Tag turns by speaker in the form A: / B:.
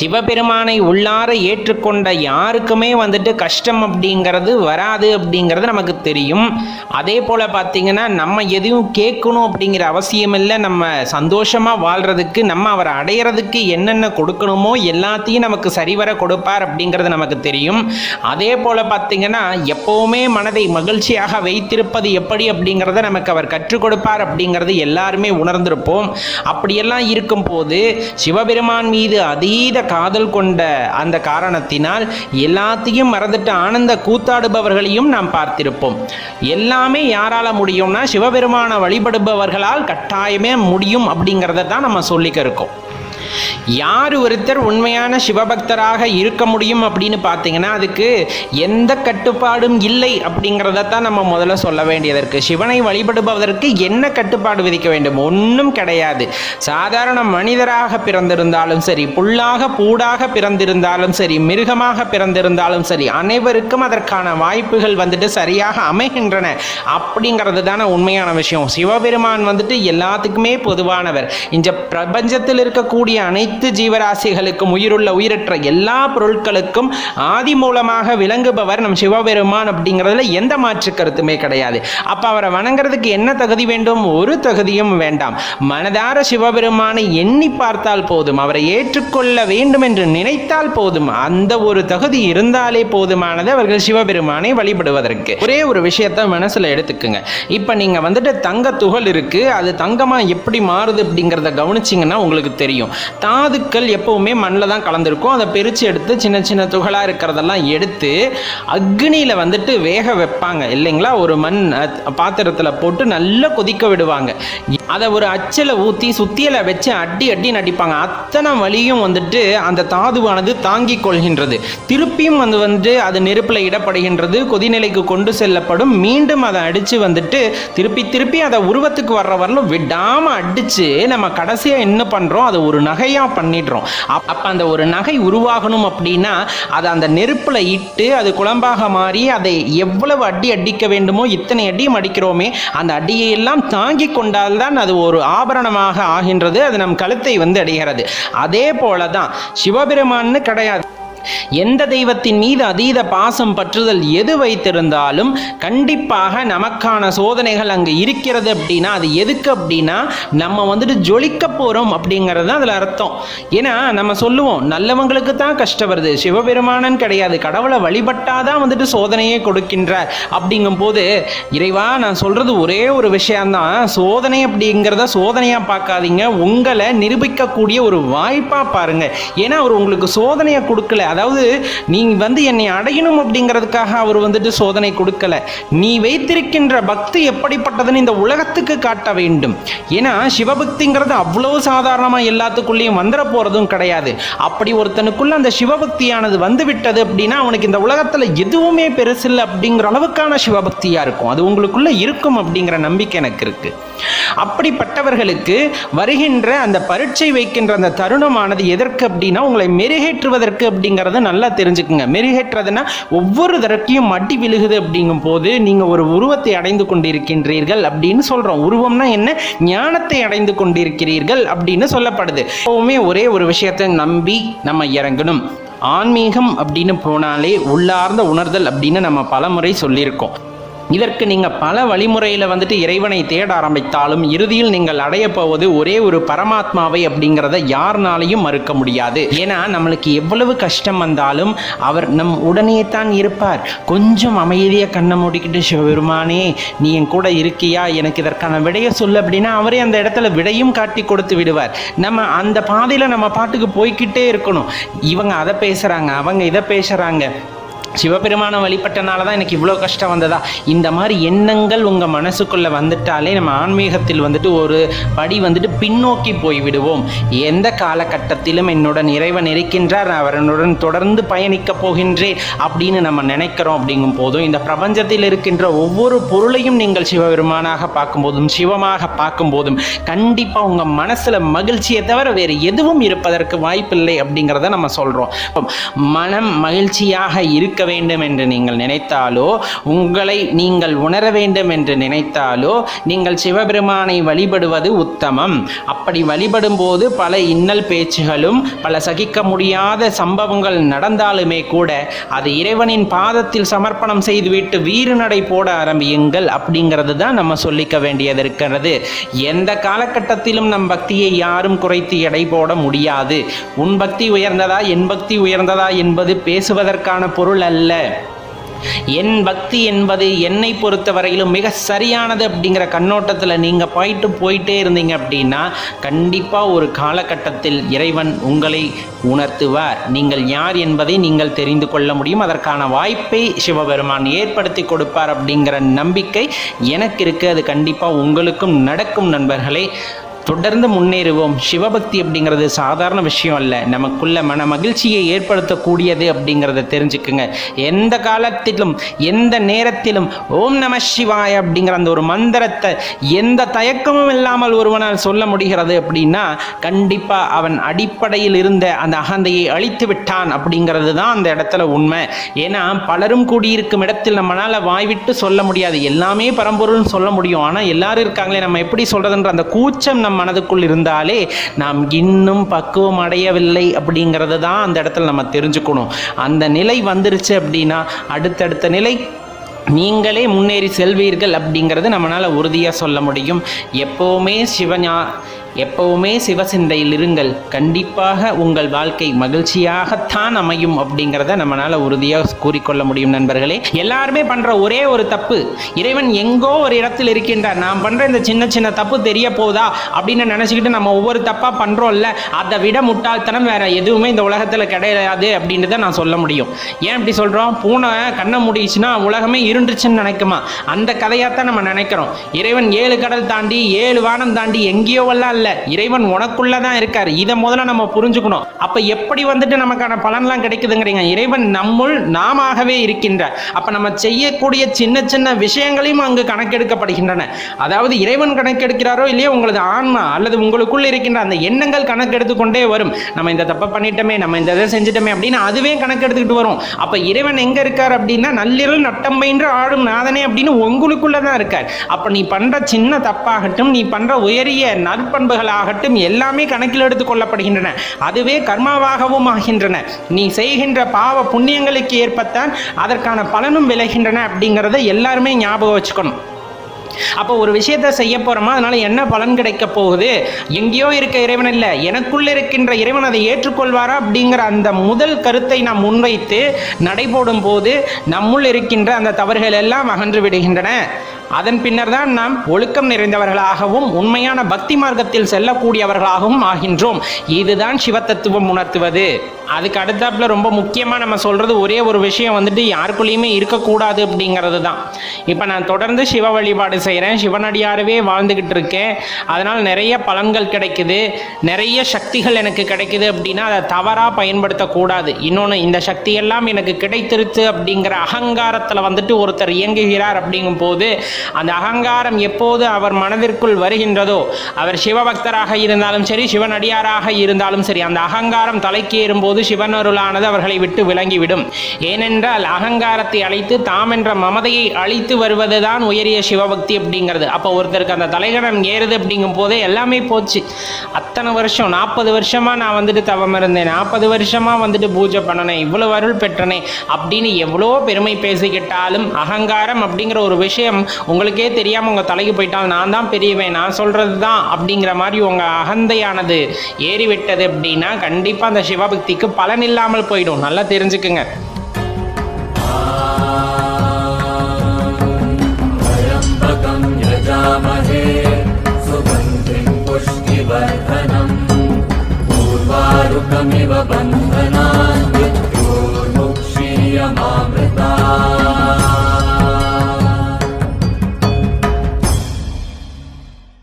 A: சிவபெருமானை உள்ளார ஏற்றுக்கொண்ட யாருக்குமே வந்துட்டு கஷ்டம் அப்படிங்கிறது வராது அப்படிங்கிறது நமக்கு தெரியும். அதே போல் பார்த்தீங்கன்னா நம்ம எதையும் கேட்கணும் அப்படிங்கிற அவசியம் இல்லை. நம்ம சந்தோஷமாக வாழ்கிறதுக்கு நம்ம அவரை அடையிறதுக்கு என்னென்ன கொடுக்கணுமோ எல்லாத்தையும் நமக்கு சரிவர கொடுப்பார் அப்படிங்கிறது நமக்கு தெரியும். அதே போல் பார்த்தீங்கன்னா எப்போவுமே மனதை மகிழ்ச்சியாக வைத்திருப்பது எப்படி அப்படிங்கிறத நமக்கு அவர் கற்றுக் கொடுப்பார் அப்படிங்கிறது எல்லாருமே உணர்ந்திருப்போம். அப்படியெல்லாம் இருக்கும்போது சிவபெருமான் மீது அதீத காதல் கொண்ட அந்த காரணத்தினால் எல்லாத்தையும் மறந்துட்டு ஆனந்த கூத்தாடுபவர்களையும் நாம் பார்த்திருப்போம். எல்லாமே யாரால முடியும்னா சிவபெருமானை வழிபடுபவர்களால் கட்டாயமே முடியும் அப்படிங்கிறத தான் நம்ம சொல்லிக்க இருக்கோம். யார் ஒருத்தர் உண்மையான சிவபக்தராக இருக்க முடியும் அப்படின்னு பார்த்தீங்கன்னா அதுக்கு எந்த கட்டுப்பாடும் இல்லை அப்படிங்கிறத தான் நம்ம முதல்ல சொல்ல வேண்டியதற்கு சிவனை வழிபடுபவதற்கு என்ன கட்டுப்பாடு விதிக்க வேண்டும்? ஒன்றும் கிடையாது. சாதாரண மனிதராக பிறந்திருந்தாலும் சரி புல்லாக பூடாக பிறந்திருந்தாலும் சரி மிருகமாக பிறந்திருந்தாலும் சரி அனைவருக்கும் அதற்கான வாய்ப்புகள் வந்துட்டு சரியாக அமைகின்றன அப்படிங்கிறது தானே உண்மையான விஷயம். சிவபெருமான் வந்துட்டு எல்லாத்துக்குமே பொதுவானவர். இந்த பிரபஞ்சத்தில் இருக்கக்கூடிய அனைத்து ஜீவராசிகளுக்கும் உயிருள்ள உயிரற்ற எல்லா பொருட்களுக்கும் ஆதி மூலமாக விளங்குபவர் நம் சிவபெருமான் அப்படிங்கிறதுல எந்த மாற்று கருத்துமே கிடையாது. அப்ப அவரை வணங்குறதுக்கு என்ன தகுதி வேண்டும்? ஒரு தகுதியும் வேண்டாம். மனதார சிவபெருமானை எண்ணி பார்த்தால் போதும். அவரை ஏற்றுக்கொள்ள வேண்டும் என்று நினைத்தால் போதும். அந்த ஒரு தகுதி இருந்தாலே போதுமானது அவர்கள் சிவபெருமானை வழிபடுவதற்கு. ஒரே ஒரு விஷயத்தை மனசுல எடுத்துக்குங்க. இப்ப நீங்க வந்துட்டு தங்க துகள் இருக்கு. அது தங்கமா எப்படி மாறுது அப்படிங்கிறத கவனிச்சிங்கன்னா உங்களுக்கு தெரியும். தாதுக்கள் எப்பவுமே மண்ணில் தான் கலந்துருக்கும். அதை பிரித்து எடுத்து சின்ன சின்ன துகளாக இருக்கிறதெல்லாம் எடுத்து அக்னியில் வந்துட்டு வேக வைப்பாங்க. இல்லைங்களா? ஒரு மண் பாத்திரத்தில் போட்டு நல்லா கொதிக்க விடுவாங்க. அதை ஒரு அச்சில் ஊற்றி சுத்தியலை வச்சு அடி அடி நடிப்பாங்க. அத்தனை வழியும் வந்துட்டு அந்த தாதுவானது தாங்கி கொள்கின்றது. திருப்பியும் வந்து வந்து அது நெருப்பில் இடப்படுகின்றது. கொதிநிலைக்கு கொண்டு செல்லப்படும். மீண்டும் அதை அடித்து வந்துட்டு திருப்பி திருப்பி அதை உருவத்துக்கு வர்ற வரலும் விடாமல் அடித்து நம்ம கடைசியாக என்ன பண்ணுறோம் அதை ஒரு நகையாக பண்ணிடுறோம். அப்போ அந்த ஒரு நகை உருவாகணும் அப்படின்னா அதை அந்த நெருப்பில் இட்டு அது குழம்பாக மாறி அதை எவ்வளவு அடி அடிக்க வேண்டுமோ இத்தனை அடியும் அடிக்கிறோமே அந்த அடியை எல்லாம் தாங்கி கொண்டால்தான் அது ஒரு ஆபரணமாக ஆகின்றது அது நம் கழுத்தை வந்து அடைகிறது. அதே போல தான் சிவபெருமான்னு கிடையாது. எந்த தெய்வத்தின் மீது அதீத பாசம் பற்றுதல் எது வைத்திருந்தாலும் கண்டிப்பாக நமக்கான சோதனைகள் அங்கே இருக்கிறது அப்படின்னா அது எதுக்கு அப்படின்னா நம்ம வந்துட்டு ஜொலிக்க போகிறோம் அப்படிங்கிறது தான் அதில் அர்த்தம். ஏன்னா நம்ம சொல்லுவோம் நல்லவங்களுக்கு தான் கஷ்டம் வருது சிவபெருமானன் கிடையாது கடவுளை வழிபட்டாதான் வந்துட்டு சோதனையே கொடுக்கின்றார் அப்படிங்கும் போது இறைவா நான் சொல்றது ஒரே ஒரு விஷயம்தான் சோதனை அப்படிங்கிறத சோதனையாக பார்க்காதீங்க உங்களை நிரூபிக்கக்கூடிய ஒரு வாய்ப்பாக பாருங்க. ஏன்னா அவர் உங்களுக்கு சோதனையை கொடுக்கல அதாவது நீ வந்து என்னை அடையணும் அப்படிங்கிறதுக்காக அவர் வந்துட்டு சோதனை கொடுக்கல. நீ வைத்திருக்கின்ற பக்தி எப்படிப்பட்டதுன்னு இந்த உலகத்துக்கு காட்ட வேண்டும். ஏன்னா சிவபக்திங்கிறது அவ்வளோ சாதாரணமாக எல்லாத்துக்குள்ளேயும் வந்துட போகிறதும் கிடையாது. அப்படி ஒருத்தனுக்குள்ள அந்த சிவபக்தியானது வந்து விட்டது அப்படின்னா அவனுக்கு இந்த உலகத்தில் எதுவுமே பெருசில்லை அப்படிங்கிற அளவுக்கான சிவபக்தியாக இருக்கும். அது உங்களுக்குள்ள இருக்கும் அப்படிங்கிற நம்பிக்கை எனக்கு இருக்கு. அப்படிப்பட்டவர்களுக்கு வருகின்ற அந்த பரீட்சை வைக்கின்ற அந்த தருணமானது எதற்கு அப்படின்னா உங்களை மெருகேற்றுவதற்கு அப்படிங்கிறத நல்லா தெரிஞ்சுக்குங்க. மெருகேற்றுறதுன்னா ஒவ்வொரு தடக்கையும் மட்டி விழுகுது அப்படிங்கும் போது நீங்கள் ஒரு உருவத்தை அடைந்து கொண்டிருக்கின்றீர்கள் அப்படின்னு சொல்கிறோம் உருவம்னா என்ன? ஞானத்தை அடைந்து கொண்டிருக்கிறீர்கள் அப்படின்னு சொல்லப்படுது. எப்பவுமே ஒரே ஒரு விஷயத்தை நம்பி நம்ம இறங்கணும். ஆன்மீகம் அப்படின்னு போனாலே உள்ளார்ந்த உணர்தல் அப்படின்னு நம்ம பலமுறை சொல்லியிருக்கோம். இதற்கு நீங்கள் பல வழிமுறையில் வந்துட்டு இறைவனை தேட ஆரம்பித்தாலும் இறுதியில் நீங்கள் அடைய போவது ஒரே ஒரு பரமாத்மாவை அப்படிங்கிறத யாருனாலையும் மறுக்க முடியாது. ஏன்னா நம்மளுக்கு எவ்வளவு கஷ்டம் வந்தாலும் அவர் நம் உடனே தான் இருப்பார். கொஞ்சம் அமைதியாக கண்ணை மூடிக்கிட்டு சிவபெருமானே நீ என் கூட இருக்கியா? எனக்கு இதற்கான விடையை சொல்லு அப்படின்னா அவரே அந்த இடத்துல விடையும் காட்டி கொடுத்து விடுவார். நம்ம அந்த பாதையில் நம்ம பாட்டுக்கு போய்கிட்டே இருக்கணும். இவங்க அதை பேசுகிறாங்க அவங்க இதை பேசுகிறாங்க சிவபெருமானை வழிபட்டனால தான் எனக்கு இவ்வளோ கஷ்டம் வந்ததா? இந்த மாதிரி எண்ணங்கள் உங்கள் மனசுக்குள்ளே வந்துட்டாலே நம்ம ஆன்மீகத்தில் வந்துட்டு ஒரு படி வந்துட்டு பின்னோக்கி போய்விடுவோம். எந்த காலகட்டத்திலும் என்னுடன் இறைவன் இருக்கின்றார் நான் தொடர்ந்து பயணிக்கப் போகின்றேன் அப்படின்னு நம்ம நினைக்கிறோம் அப்படிங்கும் போதும் இந்த பிரபஞ்சத்தில் இருக்கின்ற ஒவ்வொரு பொருளையும் நீங்கள் சிவபெருமானாக பார்க்கும்போதும் சிவமாக பார்க்கும்போதும் கண்டிப்பாக உங்கள் மனசில் மகிழ்ச்சியை தவிர வேறு எதுவும் இருப்பதற்கு வாய்ப்பில்லை அப்படிங்கிறத நம்ம சொல்கிறோம் மனம் மகிழ்ச்சியாக இருக்க இருக்க வேண்டும் என்று நீங்கள் நினைத்தாலோ உங்களை நீங்கள் உணர வேண்டும் என்று நினைத்தாலோ நீங்கள் சிவபெருமானை வழிபடுவது உத்தமம். அப்படி வழிபடும் போது பல இன்னல் பேச்சுகளும் பல சகிக்க முடியாத சம்பவங்கள் நடந்தாலுமே கூட அது இறைவனின் பாதத்தில் சமர்ப்பணம் செய்துவிட்டு வீறு நடை போட ஆரம்பியுங்கள் அப்படிங்கிறது தான் நம்ம சொல்லிக்க வேண்டியது இருக்கிறது. எந்த காலகட்டத்திலும் நம் பக்தியை யாரும் குறைத்து எடை போட முடியாது. உன் பக்தி உயர்ந்ததா என் பக்தி உயர்ந்ததா என்பது பேசுவதற்கான பொருள் அல்ல. என் பக்தி என்பது என்னை பொறுத்தவரையிலும் மிக சரியானது அப்படிங்கிற கண்ணோட்டத்தில் நீங்கள் போயிட்டு போயிட்டே இருந்தீங்க அப்படின்னா கண்டிப்பாக ஒரு காலகட்டத்தில் இறைவன் உங்களை உணர்த்துவார். நீங்கள் யார் என்பதை நீங்கள் தெரிந்து கொள்ள முடியும். அதற்கான வாய்ப்பை சிவபெருமான் ஏற்படுத்தி கொடுப்பார் அப்படிங்கிற நம்பிக்கை எனக்கு இருக்குது அது கண்டிப்பாக உங்களுக்கும் நடக்கும் நண்பர்களே. தொடர்ந்து முன்னேறுவோம். சிவபக்தி அப்படிங்கிறது சாதாரண விஷயம் அல்ல. நமக்குள்ள மன மகிழ்ச்சியை ஏற்படுத்தக்கூடியது அப்படிங்கிறத தெரிஞ்சுக்குங்க. எந்த காலத்திலும் எந்த நேரத்திலும் ஓம் நம சிவாய் அப்படிங்கிற அந்த ஒரு மந்திரத்தை எந்த தயக்கமும் இல்லாமல் ஒருவனால் சொல்ல முடிகிறது அப்படின்னா கண்டிப்பாக அவன் அடிப்படையில் இருந்த அந்த அகந்தையை அழித்து விட்டான் அப்படிங்கிறது தான் அந்த இடத்துல உண்மை. ஏன்னா பலரும் கூடியிருக்கும் இடத்தில் நம்மளால் வாய்விட்டு சொல்ல முடியாது. எல்லாமே பரம்பொருள்னு சொல்ல முடியும். ஆனால் எல்லாரும் இருக்காங்களே நம்ம எப்படி சொல்கிறதுன்ற அந்த கூச்சம் நம் மனதுக்குள் இருந்தாலே நாம் இன்னும் பக்குவம் அடையவில்லை அப்படிங்கிறது தான் அந்த இடத்துல நம்ம தெரிஞ்சுக்கணும். அந்த நிலை வந்துருச்சு அப்படின்னா அடுத்தடுத்த நிலை நீங்களே முன்னேறி செல்வீர்கள் அப்படிங்கிறது நம்மளால் உறுதியாக சொல்ல முடியும். எப்போவுமே சிவஞா எப்பவுமே சிவசிந்தையில் இருங்கள். கண்டிப்பாக உங்கள் வாழ்க்கை மகிழ்ச்சியாகத்தான் அமையும் அப்படிங்கிறத நம்மளால் உறுதியாக கூறிக்கொள்ள முடியும் நண்பர்களே. எல்லாருமே பண்ணுற ஒரே ஒரு தப்பு. இறைவன் எங்கோ ஒரு இடத்தில் இருக்கின்றார். நான் பண்ணுற இந்த சின்ன சின்ன தப்பு தெரிய போதா அப்படின்னு நினச்சிக்கிட்டு நம்ம ஒவ்வொரு தப்பாக பண்ணுறோம்ல அதை விட முட்டாள்தனம் வேற எதுவுமே இந்த உலகத்தில் கிடையாது அப்படின்றத நான் சொல்ல முடியும். ஏன் இப்படி சொல்கிறோம் பூனை கண்ணை முடிச்சுன்னா உலகமே இருண்டுச்சுன்னு நினைக்குமா? அந்த கதையாக தான் நம்ம நினைக்கிறோம். இறைவன் ஏழு கடல் தாண்டி ஏழு வானம் தாண்டி எங்கேயோ எல்லாம் இல்லை இறைவன் உனக்குள்ள தான் இருக்கார். இதை முதல்ல நம்ம புரிஞ்சுக்கணும். அப்போ எப்படி வந்துட்டு நமக்கான பலன்லாம் கிடைக்குதுங்கிறீங்க. இறைவன் நம்முள் நாமாகவே இருக்கின்றார். அப்போ நம்ம செய்யக்கூடிய சின்ன சின்ன விஷயங்களையும் அங்கு கணக்கெடுக்கப்படுகின்றன. அதாவது இறைவன் கணக்கெடுக்கிறாரோ இல்லையோ உங்களது ஆன்மா அல்லது உங்களுக்குள் இருக்கின்ற அந்த எண்ணங்கள் கணக்கெடுத்து கொண்டே வரும். நம்ம இந்த தப்பை பண்ணிட்டோமே நம்ம இந்த இதை செஞ்சிட்டோமே அப்படின்னு அதுவே கணக்கெடுத்துக்கிட்டு வரும். அப்போ இறைவன் எங்கே இருக்கார் அப்படின்னா நள்ளிரல் நட்டம்பயின்று ஆடும் நாதனே அப்படின்னு உங்களுக்குள்ளே தான் இருக்கார். அப்போ நீ பண்ணுற சின்ன தப்பாகட்டும் நீ பண்ணுற உயரிய ஆகட்டும் எல்லாமே கணக்கில் எடுத்துக் கொள்ளப்படுகின்றன. அதுவே கர்மாவாகவும் ஆகின்றன. நீ செய்கின்ற பாவ புண்ணியங்களுக்கு ஏற்பத்தான் அதற்கான பலனும் விளைகின்றன அப்படிங்கிறத எல்லாருமே ஞாபகம் வச்சுக்கணும். அப்போ ஒரு விஷயத்தை செய்ய போகிறோமா அதனால என்ன பலன் கிடைக்க போகுது? எங்கேயோ இருக்க இறைவன் இல்லை. எனக்குள்ள இருக்கின்ற இறைவன் அதை ஏற்றுக்கொள்வாரா? அப்படிங்கிற அந்த முதல் கருத்தை நாம் முன்வைத்து நடைபோடும் போது நம்முள் இருக்கின்ற அந்த தவறுகள் எல்லாம் அகன்று விடுகின்றன. அதன் பின்னர் தான் நாம் ஒழுக்கம் நிறைந்தவர்களாகவும் உண்மையான பக்தி மார்க்கத்தில் செல்லக்கூடியவர்களாகவும் ஆகின்றோம். இதுதான் சிவத்தத்துவம் உணர்த்துவது. அதுக்கு அடுத்தாப்புல ரொம்ப முக்கியமாக நம்ம சொல்கிறது ஒரே ஒரு விஷயம் வந்துட்டு யாருக்குள்ளேயுமே இருக்கக்கூடாது அப்படிங்கிறது தான் இப்போ நான் தொடர்ந்து சிவ வழிபாடு செய்கிறேன் சிவனடியாரவே வாழ்ந்துக்கிட்டு இருக்கேன். அதனால் நிறைய பலன்கள் கிடைக்குது. நிறைய சக்திகள் எனக்கு கிடைக்குது அப்படின்னா அதை தவறாக பயன்படுத்தக்கூடாது. இன்னொன்று இந்த சக்தியெல்லாம் எனக்கு கிடைத்திருச்சு அப்படிங்கிற அகங்காரத்தில் வந்துட்டு ஒருத்தர் இயங்குகிறார் அப்படிங்கும் போது அந்த அகங்காரம் எப்போது அவர் மனதிற்குள் வருகின்றதோ அவர் சிவபக்தராக இருந்தாலும் சரி சிவனடியாராக இருந்தாலும் சரி அந்த அகங்காரம் தலைக்கு ஏறும்போது சிவனருளானது அவர்களை விட்டு விளங்கிவிடும் ஏனென்றால் அகங்காரத்தை அழைத்து தாம் என்ற மமதையை அழித்து வருவதுதான் உயரிய சிவபக்தி அப்படிங்கிறது. அப்போ ஒருத்தருக்கு அந்த தலைகணம் ஏறுது அப்படிங்கும் போதே எல்லாமே போச்சு. அத்தனை வருஷம் நாற்பது வருஷமா நான் வந்துட்டு தவம் இருந்தேன் நாற்பது வருஷமா வந்துட்டு பூஜை பண்ணனேன் இவ்வளவு அருள் பெற்றனே அப்படின்னு எவ்வளோ பெருமை பேசிக்கிட்டாலும் அகங்காரம் அப்படிங்கிற ஒரு விஷயம் உங்களுக்கே தெரியாமல் உங்கள் தலைக்கு போயிட்டால் நான் தான் பெரியவன் நான் சொல்கிறது தான் அப்படிங்கிற மாதிரி உங்கள் அகந்தையானது ஏறிவிட்டது அப்படின்னா கண்டிப்பாக அந்த சிவபக்திக்கு பலன் இல்லாமல் போயிடும் நல்லா தெரிஞ்சுக்குங்க
B: त्र्यम्बकं यजामहे सुगन्धिं पुष्टिवर्धनम् पूर्वारुकमिव बन्धना